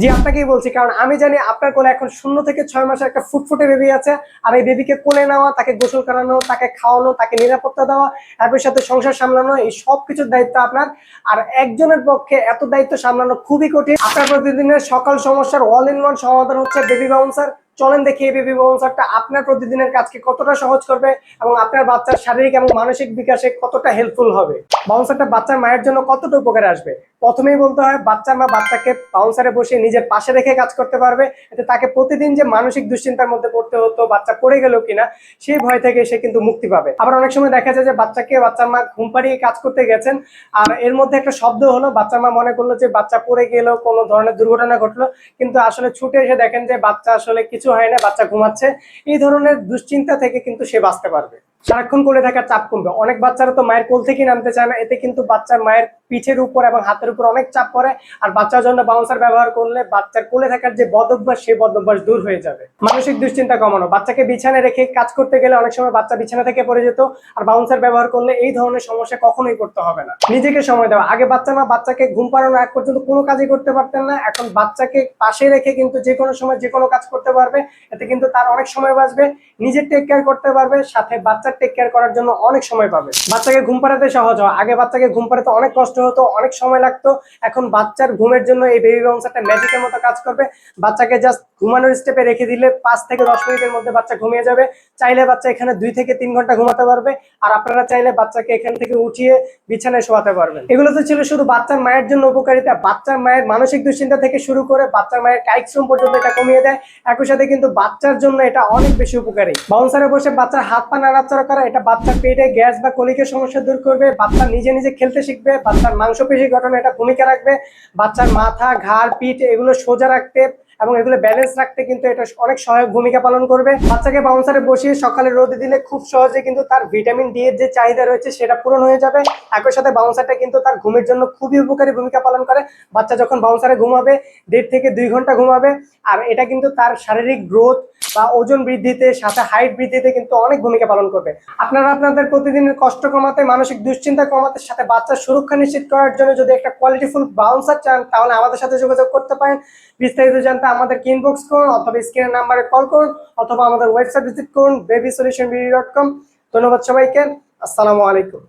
জি, আপনাকেই বলছি, কারণ আমি জানি আপনার কোলে এখন শূন্য থেকে ছয় মাসের একটা ফুটফুটে বেবি আছে, আর এই বেবিকে কোলে নেওয়া, তাকে গোসল করানো, তাকে খাওয়ানো, তাকে নিরাপত্তা দেওয়া একই সাথে সংসার সামলানো, এই সব কিছুর দায়িত্ব আপনার। আর একজনের পক্ষে এত দায়িত্ব সামলানো খুবই কঠিন। আপনার প্রতিদিনের সকাল সমস্যার অল ইন ওয়ান সমাধান হচ্ছে বেবি বাউন্সার চলেন দেখি এই বেবি বাউন্সারটা আপনার প্রতিদিনের কাজকে কতটা সহজ করবে এবং আপনার বাচ্চার শারীরিক এবং মানসিক বিকাশে কতটা হেল্পফুল হবে। বাউন্সারটা বাচ্চার মায়ের জন্য কতটা উপকারে আসবে? প্রথমেই বলতে হয়, বাচ্চা মা বাচ্চাকে বাউন্সারে বসে নিজের পাশে রেখে কাজ করতে পারবে, এতে তাকে প্রতিদিন যে মানসিক দুশ্চিন্তার মধ্যে পড়তে হতো, বাচ্চা পড়ে গেল কিনা, সেই ভয় থেকে সে কিন্তু মুক্তি পাবে। আবার অনেক সময় দেখা যায় যে বাচ্চাকে বাচ্চার মা ঘুম পাড়িয়ে কাজ করতে গেছেন, আর এর মধ্যে একটা শব্দ হলো বাচ্চার মা মনে করল যে বাচ্চা পড়ে গেল, কোনো ধরনের দুর্ঘটনা ঘটলো, কিন্তু আসলে ছুটে এসে দেখেন যে বাচ্চা আসলে কিছু হয় না, বাচ্চা ঘুমাচ্ছে, এই ধরনের দুশ্চিন্তা থেকে কিন্তু সে বাঁচতে পারবে। সারাক্ষণ কোলে থাকার চাপ কমবে। অনেক বাচ্চারা তো মায়ের কোল থেকে নামতে চায় না, এতে কিন্তু বাচ্চার মায়ের পিঠের উপর এবং হাতের উপর অনেক চাপ পড়ে আর বাচ্চার জন্য বাউন্সার ব্যবহার করলে বাচ্চার কোলে থাকার যে বদ অভ্যাস সেই বদ অভ্যাস দূর হয়ে যাবে। মানসিক দুশ্চিন্তা কমানো, বাচ্চাকে বিছানায় রেখে কাজ করতে গেলে অনেক সময় বাচ্চা বিছানা থেকে পড়ে যেত আর বাউন্সার ব্যবহার করলে এই ধরনের সমস্যা কখনোই করতে হবে না। নিজেকে সময় দেওয়া, আগে বাচ্চা না, বাচ্চাকে ঘুম পাড়ানো এক পর্যন্ত কোনো কাজই করতে পারতেন না, এখন বাচ্চাকে পাশে রেখে কিন্তু যে কোনো সময় যে কোনো কাজ করতে পারবে, এতে কিন্তু তার অনেক সময় বাঁচবে, নিজের টেক কেয়ার করতে পারবে, সাথে বাচ্চার টেক কেয়ার করার জন্য অনেক সময় পাবে। বাচ্চাকে ঘুম পাড়াতে সহজ হয়। আগে বাচ্চাকে ঘুম পাড়াতে অনেক কষ্ট হতো, অনেক সময় লাগতো। এখন বাচ্চার ঘুমের জন্য এই বেবি বাউন্সারটা ম্যাজিকের মতো কাজ করবে। বাচ্চাকে জাস্ট ঘুমানোর স্টেপে রেখে দিলে পাঁচ থেকে দশ মিনিটের মধ্যে বাচ্চা ঘুমিয়ে যাবে। চাইলে বাচ্চা এখানে দুই থেকে তিন ঘণ্টা ঘুমাতে পারবে। আর আপনারা চাইলে বাচ্চাকে এখান থেকে উঠিয়ে বিছানায় শোয়াতে পারবেন। এগুলো তো ছিল শুধু বাচ্চার মায়ের জন্য উপকারিতা। বাচ্চার মায়ের মানসিক দুশ্চিন্তা থেকে শুরু করে বাচ্চার মায়ের কাইক্সরুম পর্যন্ত এটা কমিয়ে দেয়। একই সাথে কিন্তু বাচ্চার জন্য এটা অনেক বেশি উপকারী। বাউন্সারে বসে বাচ্চার হাত পা নাড়াচাড়া করা, এটা বাচ্চার পেটে গ্যাস বা কলিকের সমস্যা দূর করবে। বাচ্চা নিজে নিজে খেলতে শিখবে। বাচ্চার মাংসপেশি গঠনে এটা ভূমিকা রাখবে। বাচ্চার মাথা, ঘাড়, পিঠ এগুলো সোজা রাখতে এবং এগুলো ব্যালেন্স রাখতে কিন্তু এটা অনেক সহায়ক ভূমিকা পালন করবে। বাচ্চাকে বাউন্সারে বসিয়ে সকালে রোদে দিলে খুব সহজে কিন্তু তার ভিটামিন ডি এর যে চাহিদা রয়েছে সেটা পূরণ হয়ে যাবে। একই সাথে বাউন্সারটা কিন্তু তার ঘুমের জন্য খুবই উপকারী ভূমিকা পালন করে। বাচ্চা যখন বাউন্সারে ঘুমাবে, দেড় থেকে দুই ঘণ্টা ঘুমাবে, আর এটা কিন্তু তার শারীরিক গ্রোথ বা ওজন বৃদ্ধিতে, সাথে হাইট বৃদ্ধিতে কিন্তু অনেক ভূমিকা পালন করবে। আপনারা আপনাদের প্রতিদিনের কষ্ট কমাতে, মানসিক দুশ্চিন্তা কমাতে, সাথে বাচ্চার সুরক্ষা নিশ্চিত করার জন্য যদি একটা কোয়ালিটিফুল বাউন্সার চান, তাহলে আমাদের সাথে যোগাযোগ করতে পারেন। বিস্তারিত জানতে আমাদের ইনবক্স করুন অথবা স্ক্রিনের নাম্বারে কল করুন অথবা আমাদের ওয়েবসাইট ভিজিট করুন বেবি সলিউশন ডট কম ধন্যবাদ সবাইকে। আসসালামু আলাইকুম।